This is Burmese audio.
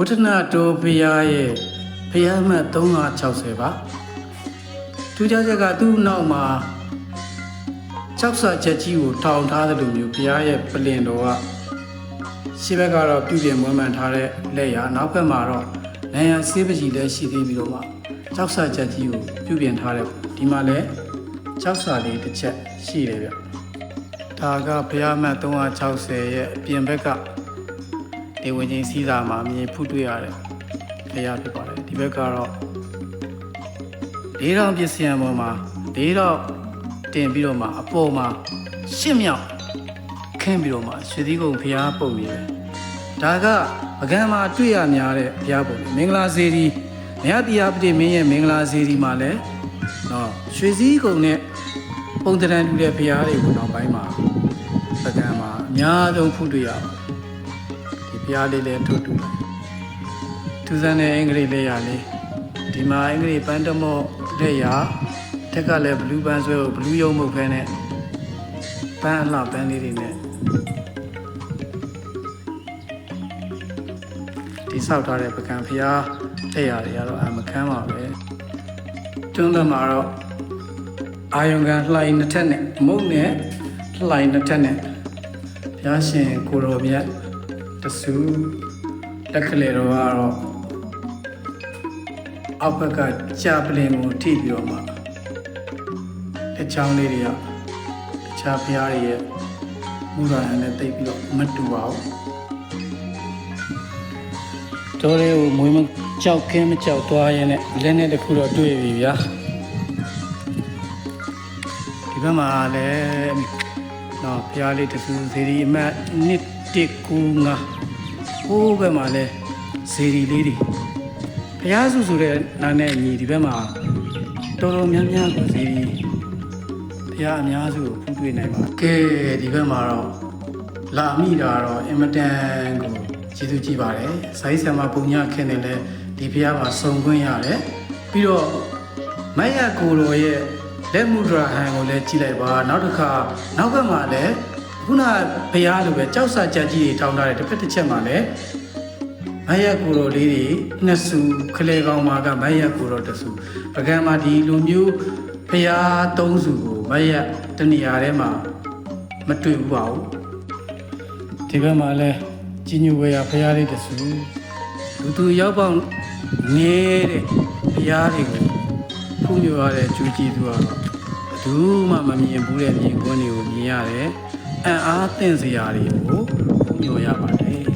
ဝဋ္ဌနာတိုးဖရာရဲ့ဖရာမှတ်360ပါသူကြချက်ကသူ့နောက်မှာကြောက်စာချက်ကြီးကိုထောင်ထားတဲ့လိုမျိုးဖရာရဲ့ပလင်တော်ကရှေ့ဘက်ကတော့ပြုပြင်မွမ်းမံထားတဲ့လက်ရနောက်ဘက်မှာတော့နိုင်ရန်ဆေးပကြီးလည်းရှိသေးပြီးတော့မှကြောက်စာချက်ကြီးကိုပြုပြင်ထားတဲ့ဒီမှာလည်းကြောက်စာလေးတစ်ချက်ရှိတယ်ဗျဒါကဘုရားမတ်360ရဲ့အပြင်ဘက်က ဒီဝင်ချင်းစီးစာမှာမြင်ဖူးတွေ့ရတဲ့ခရဖြစ်ပါတယ်ဒီဘက်ကတော့၄တောင်ပစ္စယံပေါ်မှာ၄တော့တင်ပြီးတော့မှအပေါ်မှာရှစ်မြောက်ခင်းပြီးတော့မှရွှေသီးကုံဖျားပုံနေတယ်ဒါကပကံမှာတွေ့ရများတဲ့ဖျားပုံနေမင်္ဂလာစေဒီမြတ်တရားပတိမင်းရဲ့မင်္ဂလာစေဒီမှာလည်းနော်ရွှေစည်းကုံနဲ့ပုံတရံတူတဲ့ဖျားတွေကိုနောက်ပိုင်းမှာပကံမှာအများဆုံးဖူးတွေ့ရပါတယ်ဒီ ဖျားလေးလည်းထုတ်တူတယ်သူစမ်းတဲ့အင်္ဂလိပ်လက်ရလေးဒီမှာအင်္ဂလိပ်ပန်းတမော့လက်ရတက်ကလည်းဘလူးပန်းဆွဲကိုဘလူးရုံမဟုတ်ဖဲနဲ့ပန်းအလှပန်းလေးတွေနဲ့ဒီဆောက်ထားတဲ့ပကံဖျားလက်ရတွေကတော့အမခမ်းပါပဲတွန်းလက်မှာတော့အာယုံကန်လှိုင်နှစ်ထက်နဲ့မုတ်နဲ့လှိုင်နှစ်ထက်နဲ့ဘုရားရှင်ကိုရောမြတ် တဆူလက်ခလေတော့ကတော့အောက်ဘက်ကကြာပလင်ကိုထိပြီးတော့မှလက်ချောင်းလေးတွေကတခြားဖျားတွေရဲ့မူရာဟန်နဲ့တိတ်ပြီးတော့မတူပါဘူးတော်လေးကိုမွေးမကြောက်ခင်းမကြောက်သွားရင်လည်းလက်နဲ့တခုတော့တွေ့ပြီဗျာဒီဘက်မှာလည်းတော့ဖျားလေးတဆူစီရီအမတ်နှစ် 195ဟိုးဘက်မှာလဲဇေဒီလေးတွေဘုရားစုဆိုတဲ့နာနဲ့အညီဒီဘက်မှာတော်တော်များများကိုဇေဒီဘုရားအများစုကိုဖူးတွေ့နိုင်ပါကဲဒီဘက်မှာတော့လာမိတာတော့အင်မတန်ကိုကျေးဇူးကြီးပါတယ်ဇာတိဆံမပုံညခင်းနေလဲဒီဘုရားမှာစုံခွင့်ရတယ်ပြီးတော့မယကိုတော်ရဲ့လက်မှုဒရာဟန်ကိုလည်းကြည့်လိုက်ပါနောက်တစ်ခါနောက်ဘက်မှာလည်း ခုနဘုရားလိုပဲကြောက်စာကြက်ကြီးတွေထောင်းထားတယ်တစ်ဖက်တစ်ချက်မှာလည်းမယက်ကိုတော်လေးတွေနှစ်စုခလေကောင်မာကမယက်ကိုတော်တစ်စုပကံမှာဒီလိုမျိုးဘုရားသုံးစုကိုမယက်တနေရာထဲမှာမတွေ့ဘူးပါဘူးဒီဘက်မှာလည်းကြီးညိုဝေရဘုရားလေးတစ်စုလူသူရောက်ပေါင်းနေတဲ့ဘုရားတွေကိုဖူးမြော်ရတဲ့ကျူးကြည့်သူကတော့ဘယ်သူမှမမြင်ဘူးတဲ့မြင်ကွင်းတွေကိုမြင်ရတယ် အံ့အားသင့်စရာတွေကိုဖုံးညိုရပါတယ်